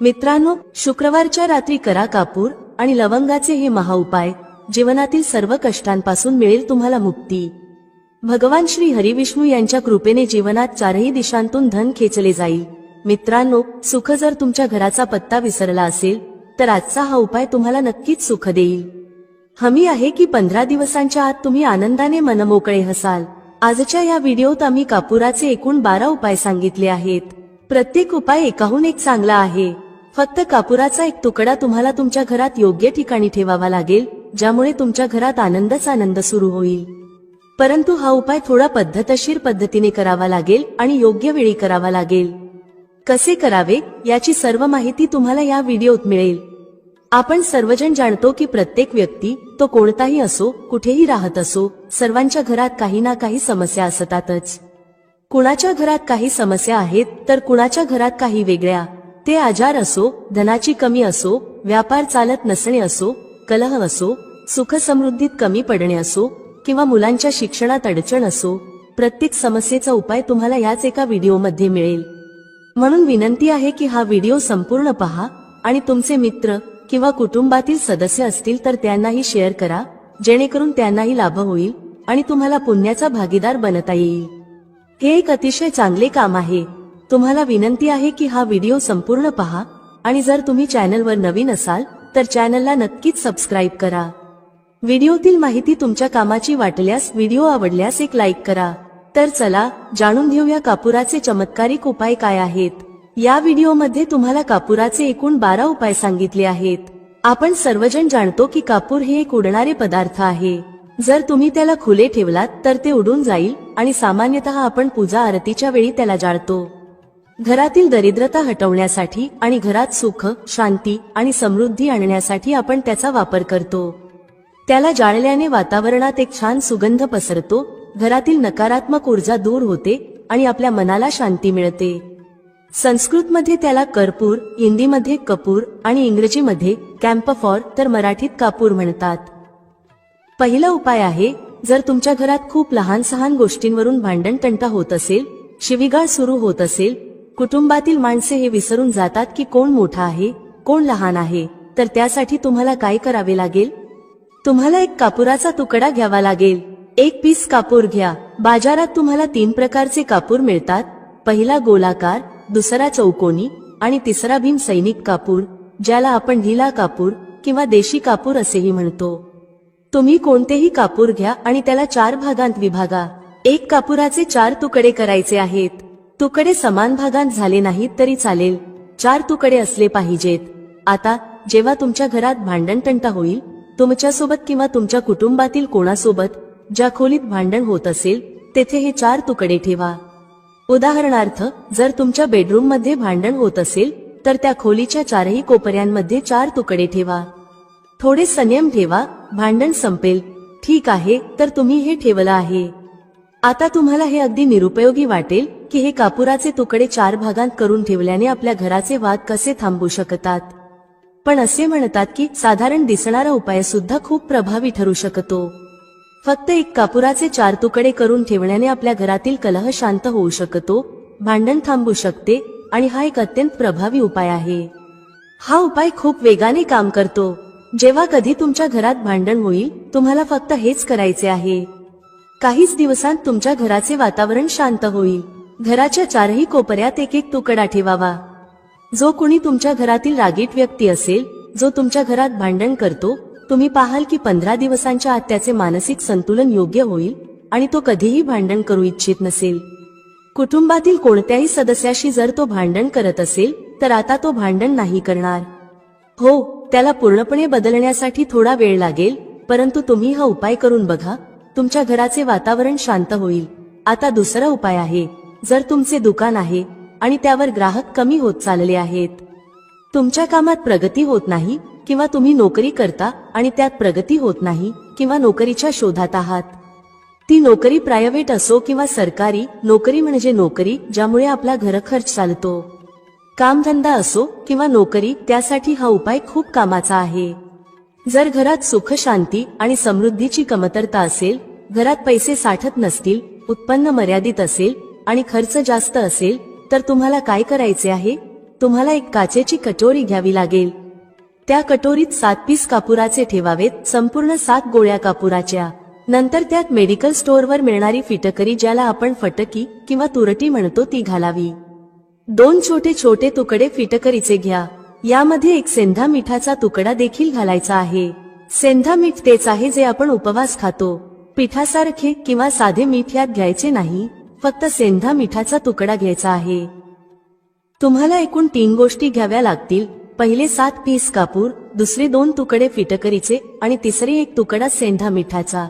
मित्रांनो शुक्रवारच्या रात्री करा कापूर आणि लवंगाचे हे महाउपाय जीवनातील सर्व कष्टांपासून मिळेल तुम्हाला मुक्ती. भगवान श्री हरिविष्णू यांच्या कृपेने जीवनात चारही दिशांतून धन खेचले जाईल. मित्रांनो सुख जर तुमच्या घराचा पत्ता विसरला असेल तर आजचा हा उपाय तुम्हाला नक्कीच सुख देईल. हमी आहे की पंधरा दिवसांच्या आत तुम्ही आनंदाने मनमोकळे हसाल. आजच्या या व्हिडिओत आम्ही कापुराचे एकूण बारा उपाय सांगितले आहेत. प्रत्येक उपाय एकाहून एक चांगला आहे. फक्त कापुराचा एक तुकडा तुम्हाला तुमच्या घरात योग्य ठिकाणी ठेवावा लागेल ज्यामुळे तुमच्या घरात आनंदच आनंद सुरू होईल. परंतु हा उपाय थोडा पद्धतशीर पद्धतीने करावा लागेल आणि योग्य वेळी करावा लागेल. कसे करावे याची सर्व माहिती तुम्हाला या व्हिडिओत मिळेल. आपण सर्वजण जाणतो की प्रत्येक व्यक्ती तो कोणताही असो कुठेही राहत असो सर्वांच्या घरात काही ना काही समस्या असतातच. कुणाच्या घरात काही समस्या आहेत तर कुणाच्या घरात काही वेगळ्या ते आजार असो धनाची कमी असो व्यापार चालत नसणे असो कलह असो सुख समृद्धीत कमी पडणे असो किंवा मुलांच्या शिक्षणात अडचण असो प्रत्येक समस्येचा उपाय तुम्हाला याच एका व्हिडिओमध्ये मिळेल. म्हणून विनंती आहे की हा व्हिडिओ संपूर्ण पहा आणि तुमचे मित्र किंवा कुटुंबातील सदस्य असतील तर त्यांनाही शेअर करा जेणेकरून त्यांनाही लाभ होईल आणि तुम्हाला पुण्याचा भागीदार बनता येईल. हे एक अतिशय चांगले काम आहे. तुम्हाला विनंती आहे की हा व्हिडिओ संपूर्ण पहा आणि जर तुम्ही चॅनलवर नवीन असाल तर चॅनलला नक्कीच सबस्क्राईब करा. व्हिडिओतील माहिती तुमच्या कामाची वाटल्यास व्हिडिओ आवडल्यास एक लाईक करा. तर चला जाणून घेऊया कापुराचे चमत्कारिक उपाय काय आहेत. या व्हिडिओमध्ये तुम्हाला कापुराचे एकूण बारा उपाय सांगितले आहेत. आपण सर्वजण जाणतो की कापूर हे एक उडणारे पदार्थ आहे. जर तुम्ही त्याला खुले ठेवलात तर ते उडून जाईल आणि सामान्यतः आपण पूजा आरतीच्या वेळी त्याला जाळतो. घरातील दरिद्रता हटवण्यासाठी आणि घरात सुख शांती आणि समृद्धी आणण्यासाठी आपण त्याचा वापर करतो. त्याला जाळल्याने वातावरणात एक छान सुगंध पसरतो घरातील नकारात्मक ऊर्जा दूर होते आणि आपल्या मनाला शांती मिळते. संस्कृतमध्ये त्याला कर्पूर हिंदीमध्ये कपूर आणि इंग्रजीमध्ये कॅम्पफॉर तर मराठीत कापूर म्हणतात. पहिला उपाय आहे जर तुमच्या घरात खूप लहान सहान गोष्टींवरून भांडण तंटा होत असेल शिविगाळ सुरू होत असेल कुटुंबातील माणसे हे विसरून जातात की कोण मोठा आहे कोण लहान आहे तर त्यासाठी तुम्हाला काय करावे लागेल? तुम्हाला एक कापुराचा तुकडा घ्यावा लागेल. एक पीस कापूर घ्या. बाजारात तुम्हाला तीन प्रकारचे कापूर मिळतात. पहिला गोलाकार दुसरा चौकोनी आणि तिसरा भीम सैनिक कापूर ज्याला आपण ढिला कापूर किंवा देशी कापूर असेही म्हणतो. तुम्ही कोणतेही कापूर घ्या आणि त्याला चार भागांत विभागा. एक कापुराचे चार तुकडे करायचे आहेत. तुकडे समान भागांत झाले नाहीत तरी चालेल. चार तुकडे असले पाहिजेत. आता जेव्हा तुमच्या घरात भांडणतंटा होईल तुमच्यासोबत किंवा तुमच्या कुटुंबातील कोणासोबत ज्या खोलीत भांडण होत असेल तेथे हे चार तुकडे ठेवा. उदाहरणार्थ जर तुमच्या बेडरूममध्ये भांडण होत असेल तर त्या खोलीच्या चारही कोपऱ्यांमध्ये चार तुकडे ठेवा. थोडे संयम ठेवा भांडण संपेल. ठीक आहे तर तुम्ही हे ठेवलं आहे. आता तुम्हाला हे अगदी निरुपयोगी वाटेल की हे कापुराचे तुकडे चार भागांत करून ठेवल्याने आपल्या घराचे वाद कसे थांबू शकतात? पण असे म्हणतात की साधारण दिसणारा उपाय सुद्धा खूप प्रभावी ठरू शकतो. फक्त एक कापुराचे चार तुकडे करून ठेवण्याने आपल्या घरातील कलह शांत होऊ शकतो भांडण थांबू शकते आणि हा एक अत्यंत प्रभावी उपाय आहे. हा उपाय खूप वेगाने काम करतो. जेव्हा कधी तुमच्या घरात भांडण होईल तुम्हाला फक्त हेच करायचे आहे. काहीच दिवसांत तुमच्या घराचे वातावरण शांत होईल. घराच्या चारही कोपऱ्यात एक एक तुकडा ठेवावा. जो कुणी तुमच्या घरातील रागीट व्यक्ती असेल जो तुमच्या घरात भांडण करतो तुम्ही पाहाल की पंधरा दिवसांच्या आत त्याचे मानसिक संतुलन योग्य होईल आणि तो कधीही भांडण करू इच्छित नसेल. कुटुंबातील कोणत्याही सदस्याशी जर तो भांडण करत असेल तर आता तो भांडण नाही करणार. हो त्याला पूर्णपणे बदलण्यासाठी थोडा वेळ लागेल परंतु तुम्ही हा उपाय करून बघा तुमच्या घराचे वातावरण शांत होईल. आता दुसरा उपाय आहे. जर तुमचे दुकान आहे आणि त्यावर ग्राहक कमी होत चालले आहेत. तुमच्या कामात प्रगती होत नाही किंवा तुम्ही नोकरी करता आणि त्यात प्रगती होत नाही किंवा नोकरीच्या शोधात आहात. ती नोकरी प्रायव्हेट असो किंवा सरकारी नोकरी म्हणजे नोकरी ज्यामुळे आपला घरखर्च चालतो. कामधंदा असो किंवा नोकरी त्यासाठी हा उपाय खूप कामाचा आहे. जर घरात सुख शांती आणि समृद्धीची कमतरता असेल घरात पैसे साठत नसतील उत्पन्न मर्यादित असेल आणि खर्च जास्त असेल तर तुम्हाला काय करायचे आहे? तुम्हाला एक काचेची कटोरी घ्यावी लागेल. त्या कटोरीत सात पीस कापुराचे ठेवावेत संपूर्ण सात गोळ्या कापुराच्या. नंतर त्यात मेडिकल स्टोअरवर मिळणारी फिटकरी ज्याला आपण फटकी किंवा तुरटी म्हणतो ती घालावी. दोन छोटे छोटे तुकडे फिटकरीचे घ्या. यामध्ये एक सेंधा मिठाचा तुकडा देखील घालायचा आहे. सेंधा मीठ तेच आहे जे आपण उपवास खातो. पिठासारखे किंवा साधे मीठ यात घ्यायचे नाही. फक्त सेंधा मिठाचा तुकडा घ्यायचा आहे. तुम्हाला एकूण तीन गोष्टी घ्याव्या लागतील. पहिले सात पीस कापूर दुसरे दोन तुकडे फिटकरीचे आणि तिसरे एक तुकडा सेंधा मिठाचा.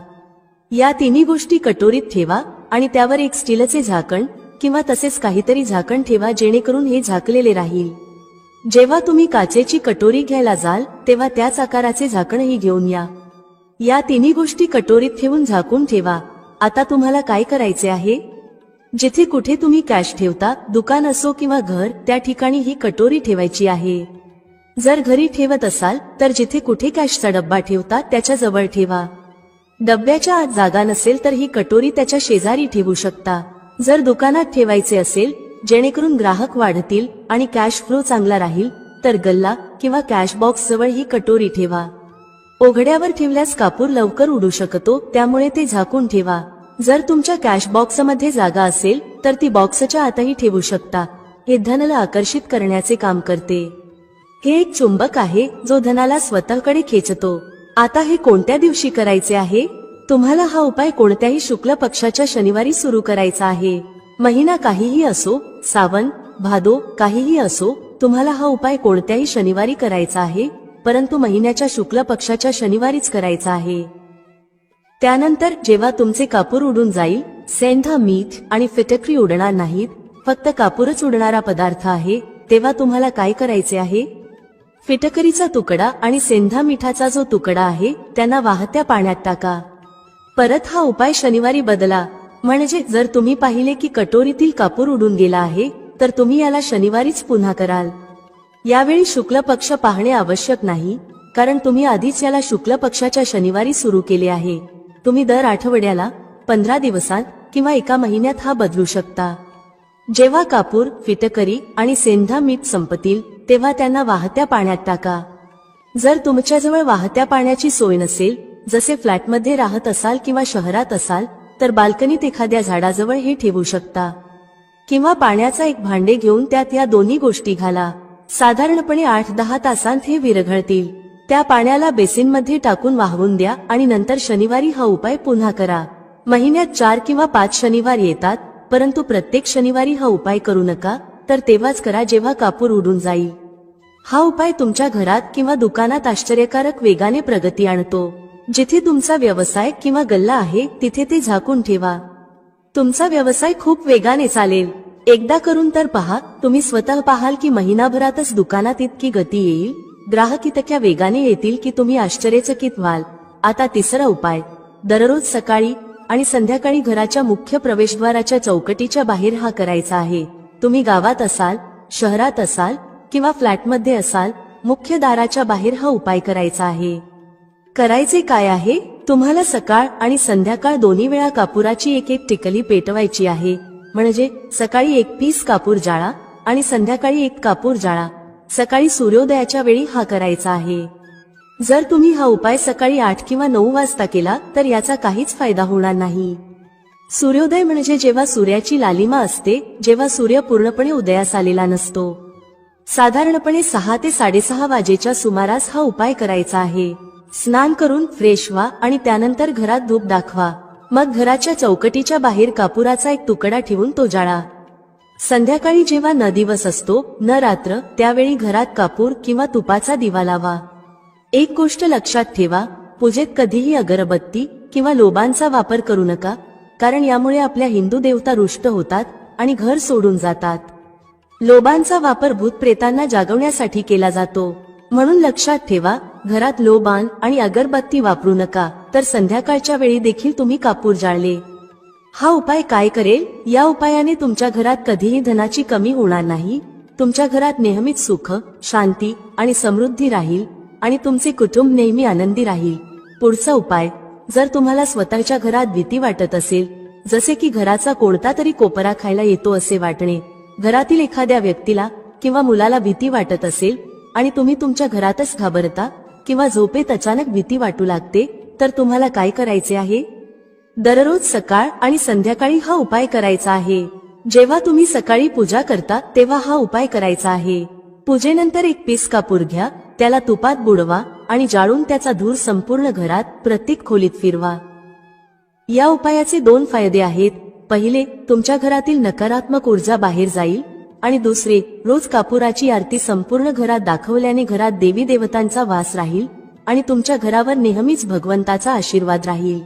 या तिन्ही गोष्टी कटोरीत ठेवा आणि त्यावर एक स्टीलचे झाकण किंवा तसेच काहीतरी झाकण ठेवा जेणेकरून हे झाकलेले राहील. जेव्हा तुम्ही काचेची कटोरी घ्यायला जाल तेव्हा त्याच आकाराचे झाकणही घेऊन या. या तिन्ही गोष्टी कटोरीत ठेवून झाकून ठेवा. आता तुम्हाला काय करायचे आहे? जिथे कुठे तुम्ही कॅश ठेवता दुकान असो किंवा घर त्या ठिकाणी ही कटोरी ठेवायची आहे. जर घरी ठेवत असाल तर जिथे कुठे कॅशचा डब्बा ठेवता त्याच्याजवळ ठेवा. डब्याच्या आत जागा नसेल तर ही कटोरी त्याच्या शेजारी ठेवू शकता. जर दुकानात ठेवायचे असेल जेणेकरून ग्राहक वाढतील आणि कॅश फ्लो चांगला राहील तर गल्ला किंवा कॅश बॉक्स जवळ ही कटोरी ठेवा. ओघड्यावर ठेवल्यास कापूर लवकर उडू शकतो त्यामुळे ते झाकून ठेवा. जर तुमच्या कॅश बॉक्समध्ये जागा असेल तर ती बॉक्सच्या आतही ठेवू शकता. हे धनला आकर्षित करण्याचे काम करते. हे एक चुंबक आहे जो धनाला स्वतःकडे खेचतो. आता हे कोणत्या दिवशी करायचे आहे? तुम्हाला हा उपाय कोणत्याही शुक्ल पक्षाच्या शनिवारी सुरू करायचा आहे. महिना काहीही असो सावन भादो काहीही असो तुम्हाला हा उपाय कोणत्याही शनिवारी करायचा आहे परंतु महिन्याच्या शुक्ल पक्षाच्या शनिवारीच करायचा आहे. त्यानंतर जेव्हा तुमचे कापूर उडून जाईल सेंध मीठ आणि फिटकरी उडणार नाहीत फक्त कापूरच उडणारा पदार्थ आहे तेव्हा तुम्हाला काय करायचे आहे? फिटकरीचा तुकडा आणि सेंधा मिठाचा जो तुकडा आहे त्यांना वाहत्या पाण्यात टाका. परत हा उपाय शनिवारी बदला. म्हणजे जर तुम्ही पाहिले की कटोरीतील कापूर उडून गेला आहे तर तुम्ही याला शनिवारीच पुन्हा कराल. यावेळी शुक्ल पक्ष पाहणे आवश्यक नाही कारण तुम्ही आधीच याला शुक्ल पक्षाच्या शनिवारी सुरू केले आहे. तुम्ही दर आठवड्याला पंधरा दिवसात किंवा एका महिन्यात हा बदलू शकता. जेव्हा कापूर फिटकरी आणि सेंधा मीठ संपतील तेव्हा त्यांना वाहत्या पाण्यात टाका. जर तुमच्याजवळ वाहत्या पाण्याची सोय नसेल जसे फ्लॅटमध्ये राहत असाल किंवा शहरात असाल तर बाल्कनीत एखाद्या झाडाजवळ हे ठेवू शकता. किंवा पाण्याचा एक भांडे घेऊन त्यात या दोन्ही गोष्टी घाला. साधारणपणे आठ दहा तासांत हे विरघळतील. त्या पाण्याला बेसिनमध्ये टाकून वाहवून द्या आणि नंतर शनिवारी हा उपाय पुन्हा करा. महिन्यात चार किंवा पाच शनिवार येतात परंतु प्रत्येक शनिवारी हा उपाय करू नका तर तेव्हाच करा जेव्हा कापूर उडून जाईल. हा उपाय तुमच्या घरात किंवा दुकानात आश्चर्यकारक वेगाने प्रगती आणतो. जिथे तुमचा व्यवसाय किंवा गल्ला आहे तिथे ते झाकून ठेवा. तुमचा व्यवसाय खूप वेगाने चालेल. एकदा करून तर पहा तुम्ही स्वतः पाहाल की महिनाभरातच दुकानात इतकी गती येईल? ग्राहक इतक्या वेगाने येतील की तुम्ही आश्चर्यचकित व्हाल. आता तिसरा उपाय. दररोज सकाळी आणि संध्याकाळी घराच्या मुख्य प्रवेशद्वाराच्या चौकटीच्या बाहेर हा करायचा आहे. तुम्ही गावात असाल शहरात असाल किंवा फ्लॅटमध्ये असाल मुख्य दाराच्या बाहेर हा उपाय करायचा आहे. करायचे काय आहे? तुम्हाला सकाळ आणि संध्याकाळ दोन्ही वेळा कापुराची एक एक टिकली पेटवायची आहे. म्हणजे सकाळी एक पीस कापूर जाळा आणि संध्याकाळी एक कापूर जाळा. सकाळी सूर्योदयाच्या वेळी हा करायचा आहे. जर तुम्ही हा उपाय सकाळी आठ किंवा नऊ वाजता केला तर याचा काहीच फायदा होणार नाही. सूर्योदय म्हणजे जेव्हा सूर्याची लालिमा असते जेव्हा सूर्य पूर्णपणे उदयास आलेला नसतो. साधारणपणे सहा ते साडेसहा वाजेच्या सुमारास हा उपाय करायचा आहे. स्नान करून फ्रेश व्हा आणि त्यानंतर घरात धूप दाखवा. मग घराच्या चौकटीच्या बाहेर कापुराचा एक तुकडा ठेवून तो जाळा. संध्याकाळी जेव्हा न दिवस असतो न रात्र त्यावेळी घरात कापूर किंवा तुपाचा दिवा लावा. एक गोष्ट लक्षात ठेवा पूजेत कधीही अगरबत्ती किंवा लोबांचा वापर करू नका कारण यामुळे आपल्या हिंदू देवता रुष्ट होतात आणि घर सोडून जातात. लोबांचा वापर भूतप्रेतांना जागवण्यासाठी केला जातो. म्हणून लक्षात ठेवा घरात लोबान आणि अगरबत्ती वापरू नका तर संध्याकाळच्या वेळी देखील तुम्ही कापूर जाळले. हा उपाय काय करेल? या उपायाने तुमच्या घरात कधीही धनाची कमी होणार नाही. तुमच्या घरात नेहमीच सुख शांती आणि समृद्धी राहील आणि तुमचे कुटुंब नेहमी आनंदी राहील. पुढचा उपाय जर तुम्हाला स्वतःच्या घरात भीती वाटत असेल जसे की घराचा कोणता तरी कोपरा खायला येतो असे वाटणे घरातील एखाद्या व्यक्तीला किंवा मुलाला भीती वाटत असेल आणि तुम्ही तुमच्या घरातच घाबरता किंवा झोपेत अचानक भीती वाटू लागते तर तुम्हाला काय करायचे आहे? दररोज सकाळ आणि संध्याकाळी हा उपाय करायचा आहे. जेव्हा तुम्ही सकाळी पूजा करता तेव्हा हा उपाय करायचा आहे. पूजेनंतर एक पीस कापूर घ्या त्याला तुपात बुडवा आणि जाळून त्याचा धूर संपूर्ण घरात प्रत्येक खोलीत फिरवा. या उपायाचे दोन फायदे आहेत. पहिले तुमच्या घरातील नकारात्मक ऊर्जा बाहेर जाईल आणि दुसरे रोज कापुराची आरती संपूर्ण घरात दाखवल्याने घरात देवी देवतांचा वास राहील आणि तुमच्या घरावर नेहमीच भगवंताचा आशीर्वाद राहील.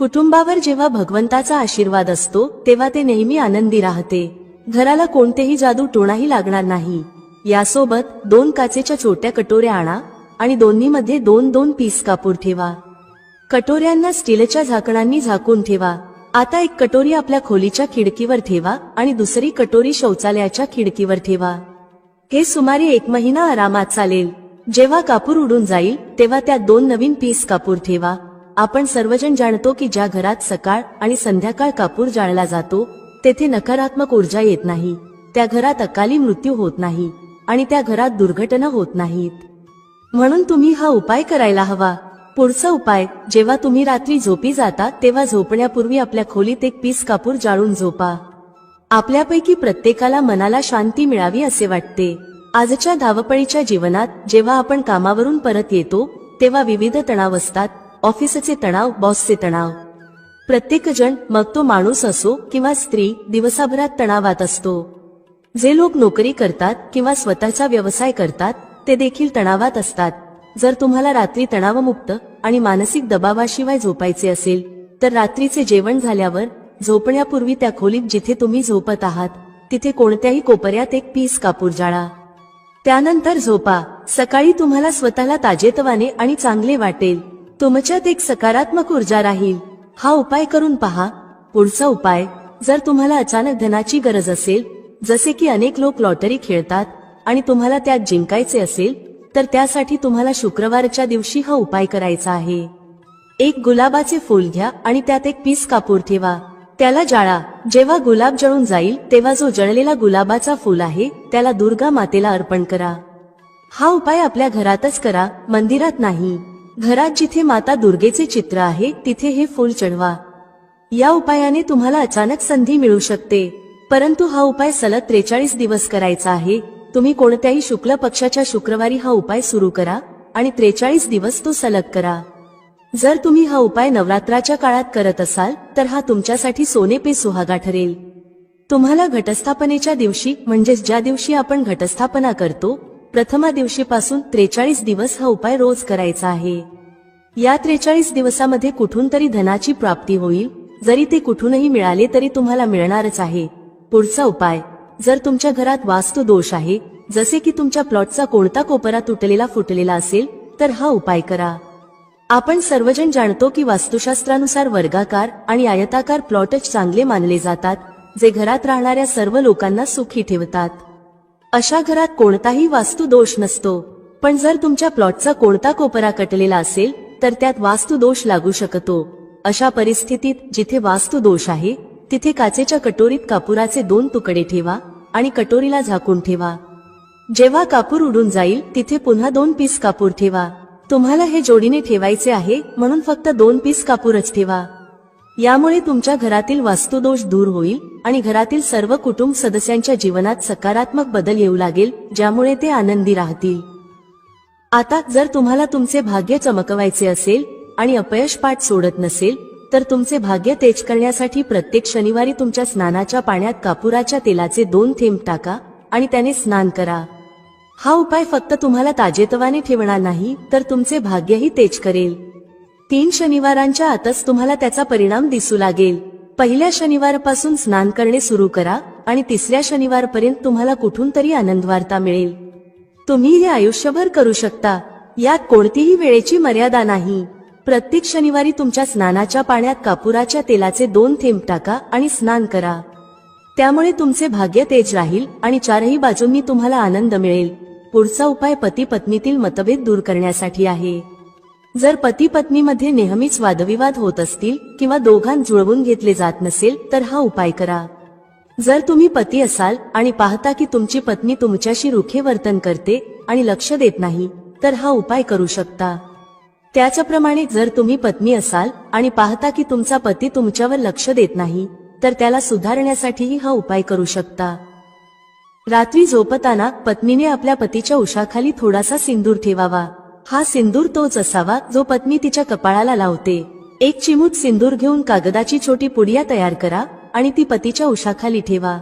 कुटुंबावर जेव्हा भगवंताचा आशीर्वाद असतो तेव्हा ते नेहमी आनंदी राहते. घराला कोणतेही जादू टोणाही लागणार नाही. यासोबत दोन काचेच्या छोट्या कटोऱ्या आणा आणि दोन्हीमध्ये दोन दोन पीस कापूर ठेवा. कटोऱ्यांना स्टीलच्या झाकणांनी झाकून ठेवा. आता एक कटोरी आपल्या खोलीच्या खिडकीवर ठेवा आणि दुसरी कटोरी शौचालयाच्या खिडकीवर ठेवा. हे सुमारे एक महिना आरामात चालेल. जेव्हा कापूर उडून जाईल तेव्हा त्यात दोन नवीन पीस कापूर ठेवा. आपण सर्वजण जाणतो की ज्या घरात सकाळ आणि संध्याकाळ कापूर जाळला जातो तेथे नकारात्मक ऊर्जा येत नाही. त्या घरात अकाली मृत्यू होत नाही आणि त्या घरात दुर्घटना होत नाहीत. म्हणून तुम्ही हा उपाय करायला हवा. पुढचा उपाय जेव्हा तुम्ही रात्री झोपी जाता तेव्हा झोपण्यापूर्वी आपल्या खोलीत एक पीस कापूर जाळून झोपा. आपल्यापैकी प्रत्येकाला मनाला शांती मिळावी असे वाटते. आजच्या धावपळीच्या जीवनात जेव्हा आपण कामावरून परत येतो तेव्हा विविध तणाव असतात. ऑफिसचे तणाव बॉसचे तणाव. प्रत्येक जण मग तो माणूस असो किंवा स्त्री दिवसाभरात तणावात असतो. जे लोक नोकरी करतात किंवा स्वतःचा व्यवसाय करतात ते देखील तणावात असतात. जर तुम्हाला रात्री तणावमुक्त आणि मानसिक दबावाशिवाय झोपायचे असेल तर रात्रीचे जेवण झाल्यावर झोपण्यापूर्वी त्या खोलीत जिथे तुम्ही झोपत आहात तिथे कोणत्याही कोपऱ्यात एक पीस कापूर जाळा. त्यानंतर झोपा. सकाळी तुम्हाला स्वतःला ताजेतवाने आणि चांगले वाटेल. तुमच्यात एक सकारात्मक ऊर्जा राहील. हा उपाय करून पहा. पुढचा उपाय जर तुम्हाला अचानक धनाची गरज असेल जसे की अनेक लोक लॉटरी खेळतात आणि तुम्हाला त्यात जिंकायचे असेल तर त्यासाठी तुम्हाला शुक्रवारच्या दिवशी हा उपाय करायचा आहे. एक गुलाबाचे फूल घ्या आणि त्यात एक पीस कापूर ठेवा. त्याला जाळा. जेव्हा गुलाब जळून जाईल तेव्हा जो जळलेला गुलाबाचा फूल आहे त्याला दुर्गा मातेला अर्पण करा. हा उपाय आपल्या घरातच करा मंदिरात नाही. घरात जिथे माता दुर्गेचे चित्र आहे तिथे हे फूल चढवा. या उपायाने तुम्हाला अचानक संधी मिळू शकते. परंतु हा उपाय सलग त्रेचाळीस दिवस करायचा आहे. तुम्ही कोणत्याही शुक्ल पक्षाच्या शुक्रवारी हा उपाय सुरू करा आणि त्रेचाळीस दिवस तो सलग करा. जर तुम्ही हा उपाय नवरात्राच्या काळात करत असाल तर हा तुमच्यासाठी सोने पे सुहागा ठरेल. तुम्हाला घटस्थापनेच्या दिवशी म्हणजेच ज्या दिवशी आपण घटस्थापना करतो प्रथमा दिवशीपासून त्रेचाळीस दिवस हा उपाय रोज करायचा आहे. या त्रेचाळीस दिवसामध्ये कुठून तरी धनाची प्राप्ती होईल. जरी ते कुठूनही मिळाले तरी तुम्हाला मिळणारच आहे. पुढचा उपाय. जर तुमच्या घरात वास्तू दोष आहे जसे की तुमच्या प्लॉटचा कोणता कोपरा तुटलेला फुटलेला असेल तर हा उपाय करा. आपण सर्वजण जाणतो की वास्तुशास्त्रानुसार वर्गाकार आणि आयताकार प्लॉटच चांगले मानले जातात जे घरात राहणाऱ्या सर्व लोकांना सुखी ठेवतात. अशा घरात कोणताही वास्तू दोष नसतो. पण जर तुमच्या प्लॉटचा कोणता कोपरा कटलेला असेल तर त्यात वास्तू दोष लागू शकतो. अशा परिस्थितीत जिथे वास्तू दोष आहे तिथे काचेच्या कटोरीत कापुराचे दोन तुकडे ठेवा आणि कटोरीला झाकून ठेवा. जेव्हा कापूर उडून जाईल तिथे पुन्हा दोन पीस कापूर ठेवा. तुम्हाला हे जोडीने ठेवायचे आहे म्हणून फक्त दोन पीस कापूरच ठेवा. यामुळे तुमच्या घरातील वास्तुदोष दूर होईल आणि घरातील सर्व कुटुंब सदस्यांच्या जीवनात सकारात्मक बदल येऊ लागेल ज्यामुळे ते आनंदी राहतील. आता जर तुम्हाला तुमचे भाग्य चमकवायचे असेल आणि अपयश पाठ सोडत नसेल तर तुमचे भाग्य तेज करण्यासाठी प्रत्येक शनिवारी तुमच्या स्नानाच्या पाण्यात कापुराच्या तेलाचे दोन थेंब टाका आणि त्याने स्नान करा. हा उपाय फक्त तुम्हाला ताजेतवाने ठेवणार नाही तर तुमचे भाग्यही तेज करेल. तीन शनिवारांच्या आतच तुम्हाला त्याचा परिणाम दिसू लागेल. पहिल्या शनिवारपासून स्नान करणे सुरू करा आणि तिसऱ्या शनिवारपर्यंत तुम्हाला कुठून तरी आनंद वार्ता मिळेल. तुम्ही हे आयुष्यभर करू शकता. यात कोणतीही वेळेची मर्यादा नाही. प्रत्येक शनिवारी तुमच्या स्नानाच्या पाण्यात कापुराच्या तेलाचे दोन थेंब टाका आणि स्नान करा. त्यामुळे तुमचे भाग्य तेज राहील आणि चारही बाजूंनी तुम्हाला आनंद मिळेल. पुढचा उपाय पती पत्नीतील मतभेद दूर करण्यासाठी आहे. जर पती पत्नीमध्ये नेहमीच वादविवाद होत असतील किंवा दोघांत जुळवून घेतले जात नसेल तर हा उपाय करा. जर तुम्ही पती असाल आणि पाहता की तुमची पत्नी तुमच्याशी रुखे वर्तन करते आणि लक्ष देत नाही तर हा उपाय करू शकता. त्याचप्रमाणे जर तुम्ही पत्नी असाल आणि पाहता की तुमचा पती तुमच्यावर लक्ष देत नाही तर त्याला सुधारण्यासाठीही हा उपाय करू शकता. रात्री झोपताना पत्नीने आपल्या पतीच्या उशाखाली थोडासा सिंदूर ठेवावा. हा सिंदूर तोच असावा जो पत्नी तिच्या कपाळाला लावते. एक चिमूट सिंदूर घेऊन कागदाची छोटी पुडिया तयार करा आणि ती पतीच्या उशाखाली ठेवा.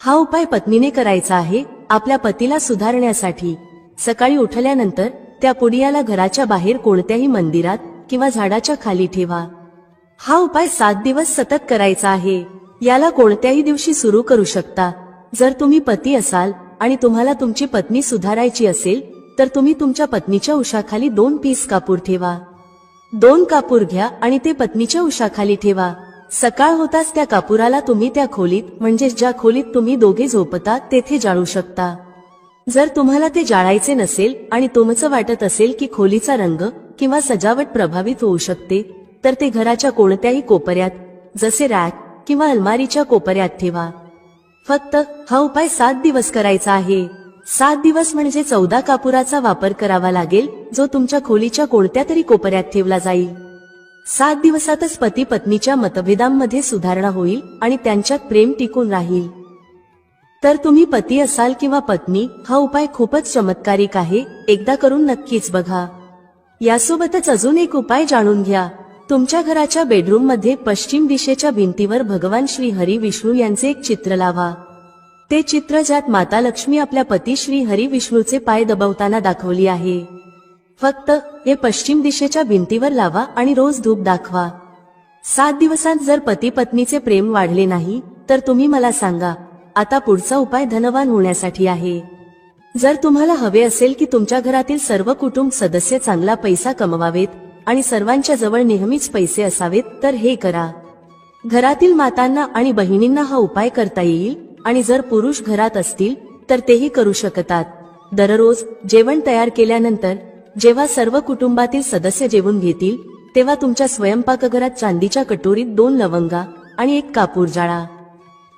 हा उपाय पत्नीने करायचा आहे आपल्या पतीला सुधारण्यासाठी. सकाळी उठल्यानंतर त्या पुडियाला घराच्या बाहेर कोणत्याही मंदिरात किंवा झाडाच्या खाली ठेवा. हा उपाय सात दिवस सतत करायचा आहे. याला कोणत्याही दिवशी सुरू करू शकता. जर तुम्ही पती असाल आणि तुम्हाला तुमची पत्नी सुधारायची असेल तर तुम्ही तुमच्या पत्नीच्या उशाखाली दोन पीस कापूर ठेवा. दोन कापूर घ्या आणि ते पत्नीच्या उशाखाली ठेवा. सकाळ होताच त्या कापुराला तुम्ही त्या खोलीत म्हणजे ज्या खोलीत तुम्ही दोघे झोपता तेथे जाळू शकता. जर तुम्हाला ते जाळायचे नसेल आणि तुमचं वाटत असेल की खोलीचा रंग किंवा सजावट प्रभावित होऊ शकते तर ते घराच्या कोणत्याही कोपऱ्यात जसे रॅक किंवा अलमारीच्या कोपऱ्यात ठेवा. फक्त हा उपाय सात दिवस करायचा आहे. सात दिवस म्हणजे चौदा कापुराचा वापर करावा लागेल जो तुमच्या खोलीच्या कोणत्या तरी कोपऱ्यात ठेवला जाईल. सात दिवसातच पती पत्नीच्या मतभेदांमध्ये सुधारणा होईल आणि त्यांच्यात प्रेम टिकून राहील. तर तुम्ही पती असाल किंवा पत्नी हा उपाय खूपच चमत्कारिक आहे एकदा करून नक्कीच बघा. यासोबतच अजून एक उपाय जाणून घ्या. तुमच्या घराच्या बेडरूममध्ये पश्चिम दिशेच्या भिंतीवर भगवान श्री हरी विष्णू यांचे एक चित्र लावा. ते चित्र ज्यात माता लक्ष्मी आपल्या पती श्री हरी विष्णूचे पाय दबवताना दाखवली आहे. फक्त हे पश्चिम दिशेच्या भिंतीवर लावा आणि रोज धूप दाखवा. सात दिवसात जर पती पत्नीचे प्रेम वाढले नाही तर तुम्ही मला सांगा आता पुढचा उपाय धनवान होण्यासाठी आहे. जर तुम्हाला हवे असेल की तुमच्या घरातील सर्व कुटुंब सदस्य चांगला पैसा कमवावेत आणि सर्वांच्या जवळ नेहमीच पैसे असावेत तर हे करा. घरातील मातांना आणि बहिणींना हा उपाय करता येईल? आणि जर पुरुष घरात असतील तर तेही करू शकतात. दररोज जेवण तयार केल्यानंतर जेव्हा सर्व कुटुंबातील सदस्य जेवून घेतील तेव्हा तुमच्या स्वयंपाकघरात चांदीच्या कटोरीत दोन लवंगा आणि एक कापूर जाळा.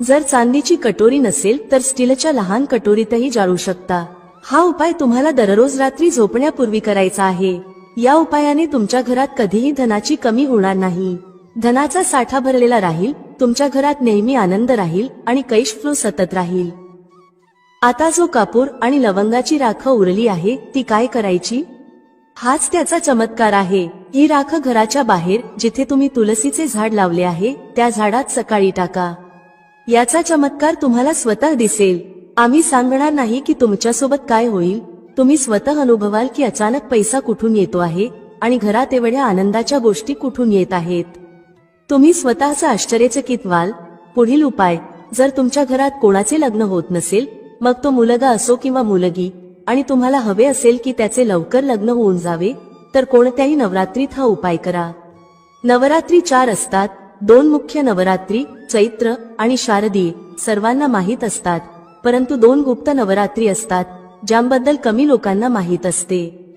जर चांदीची कटोरी नसेल तर स्टीलच्या लहान कटोरीतही जाळू शकता. हा उपाय तुम्हाला दररोज रात्री झोपण्यापूर्वी करायचा आहे. या उपायाने तुमच्या घरात कधीही धनाची कमी होणार नाही. धनाचा साठा भरलेला राहील तुमच्या घरात नेहमी आनंद राहील आणि कैश फ्लो सतत राहील. आता जो कापूर आणि लवंगाची राख उरली आहे ती काय करायची? हाच त्याचा चमत्कार आहे. ही राख घराच्या बाहेर जिथे तुम्ही तुलसीचे झाड लावले आहे त्या झाडात सकाळी टाका. याचा चमत्कार तुम्हाला स्वतः दिसेल. आम्ही सांगणार नाही की तुमच्यासोबत काय होईल. तुम्ही स्वतः अनुभवाल की अचानक पैसा कुठून येतो आहे आणि घरात एवढ्या आनंदाच्या गोष्टी कुठून येत आहेत. तुम्ही स्वतःच आश्चर्यचकित व्हाल. पुढील उपाय जर तुमच्या घरात कोणाचे लग्न होत नसेल मग तो मुलगा असो किंवा मुलगी आणि तुम्हाला हवे असेल की त्याचे लवकर लग्न होऊन जावे तर कोणत्याही नवरात्रीत हा उपाय करा. नवरात्री चार असतात दोन मुख्य नवरात्री चैत्र आणि शारदीय सर्वांना माहीत असतात परंतु दोन गुप्त नवरात्री असतात ज्यांबद्दल कमी लोकांना माहीत असते.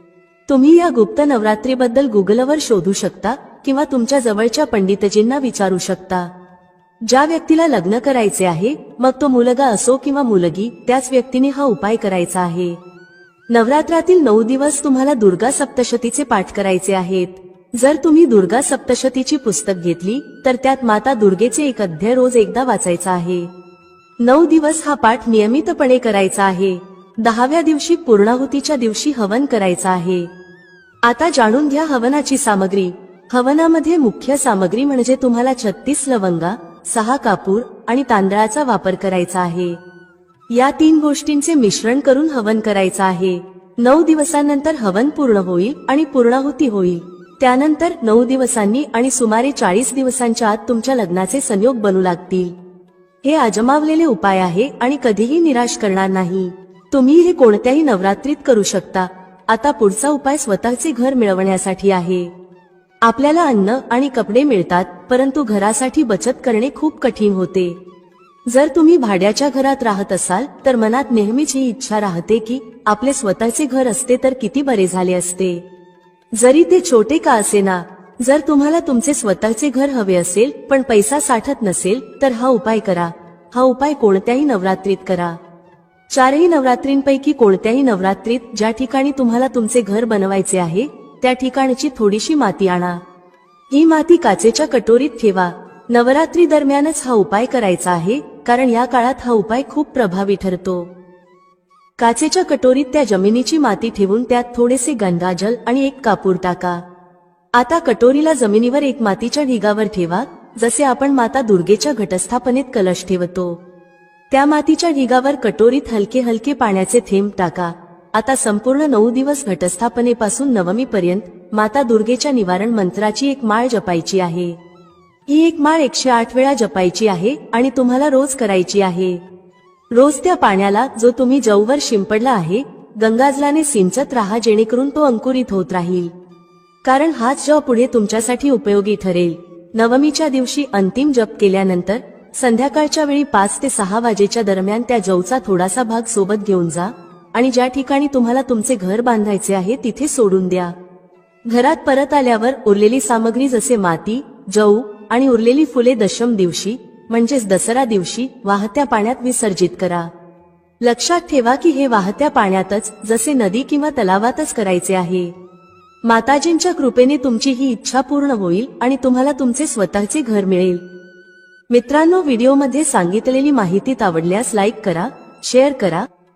तुम्ही या गुप्त नवरात्रीबद्दल गुगलवर शोधू शकता किंवा तुमच्या जवळच्या पंडितजींना विचारू शकता. ज्या व्यक्तीला लग्न करायचे आहे मग तो मुलगा असो किंवा मुलगी त्याच व्यक्तीने हा उपाय करायचा आहे. नवरात्रातील नऊ दिवस तुम्हाला दुर्गा सप्तशतीचे पाठ करायचे आहेत. जर तुम्ही दुर्गा सप्तशतीची पुस्तक घेतली तर त्यात माता दुर्गेचे एक अध्याय रोज एकदा वाचायचा आहे. नऊ दिवस हा पाठ नियमितपणे करायचा आहे. दहाव्या दिवशी पूर्णाहुतीच्या दिवशी हवन करायचा आहे. आता जाणून घ्या हवनाची सामग्री. हवनामध्ये मुख्य सामग्री म्हणजे तुम्हाला छत्तीस लवंगा सहा कापूर आणि तांदळाचा वापर करायचा आहे. या तीन गोष्टींचे मिश्रण करून हवन करायचं आहे. नऊ दिवसांनंतर हवन पूर्ण होईल आणि पूर्णाहुती होईल. त्यानंतर नऊ दिवसांनी आणि सुमारे चाळीस दिवसांच्या आत तुमच्या लग्नाचे संयोग बनू लागतील. हे आजमावलेले उपाय आहे आणि कधीही निराश करणार नाही. तुम्ही हे कोणत्याही नवरात्रीत करू शकता. आता पुढचा उपाय स्वतःचे घर मिळवण्यासाठी आहे. आपल्याला अन्न आणि कपडे मिळतात परंतु घरासाठी बचत करणे खूप कठीण होते. जर तुम्ही भाड्याच्या घरात राहत असाल तर मनात नेहमीच ही इच्छा राहते की आपले स्वतःचे घर असते तर किती बरे झाले असते. जरी ते छोटे का असेना जर तुम्हाला तुमचे स्वतःचे घर हवे असेल पण पैसा साठत नसेल तर हा उपाय करा. हा उपाय कोणत्याही नवरात्रीत करा. चारही नवरात्रींपैकी कोणत्याही नवरात्रीत ज्या ठिकाणी तुम्हाला तुमचे घर बनवायचे आहे त्या ठिकाणची थोडीशी माती आणा. ही माती काचेच्या कटोरीत ठेवा. नवरात्री दरम्यानच हा उपाय करायचा आहे कारण या काळात हा उपाय खूप प्रभावी ठरतो. काचेच्या कटोरीत त्या जमिनीची माती ठेवून त्यात थोडेसे गंगाजल आणि एक कापूर टाका. आता कटोरीला जमिनीवर एक मातीच्या ढिगावर ठेवा जसे आपण माता दुर्गेच्या घटस्थापनेत कलश ठेवतो. त्या मातीच्या ढिगावर कटोरीत हलके हलके पाण्याचे थेंब टाका. आता संपूर्ण नऊ दिवस घटस्थापनेपासून नवमीपर्यंत माता दुर्गेच्या निवारण मंत्राची एक माळ जपायची आहे. ही एक माळ एकशे आठ वेळा जपायची आहे आणि तुम्हाला रोज करायची आहे. रोज त्या पाण्याला जो तुम्ही जववर शिंपडला आहे गंगाजलाने सिंचत राहा जेणेकरून तो अंकुरित होत राहील. कारण हाच जव पुढे तुमच्यासाठी उपयोगी ठरेल. नवमीच्या दिवशी अंतिम जप केल्यानंतर संध्याकाळच्या वेळी पाच ते सहा वाजेच्या दरम्यान त्या जवचा थोडासा भाग सोबत घेऊन जा. आणि ज्या ठिकाणी तुम्हाला तुमचे घर बांधायचे आहे तिथे सोडून द्या. घरात परत आल्यावर उरलेली सामग्री जसे माती जऊ आणि उरलेली फुले दशम दिवशी म्हणजेच दसरा दिवशी वाहत्या पाण्यात विसर्जित करा. लक्षात ठेवा की हे वाहत्या पाण्यातच जसे नदी किंवा तलावातच करायचे आहे. माताजींच्या कृपेने तुमची ही इच्छा पूर्ण होईल आणि तुम्हाला तुमचे स्वतःचे घर मिळेल. मित्रांनो व्हिडिओमध्ये सांगितलेली माहिती आवडल्यास लाईक करा शेअर करा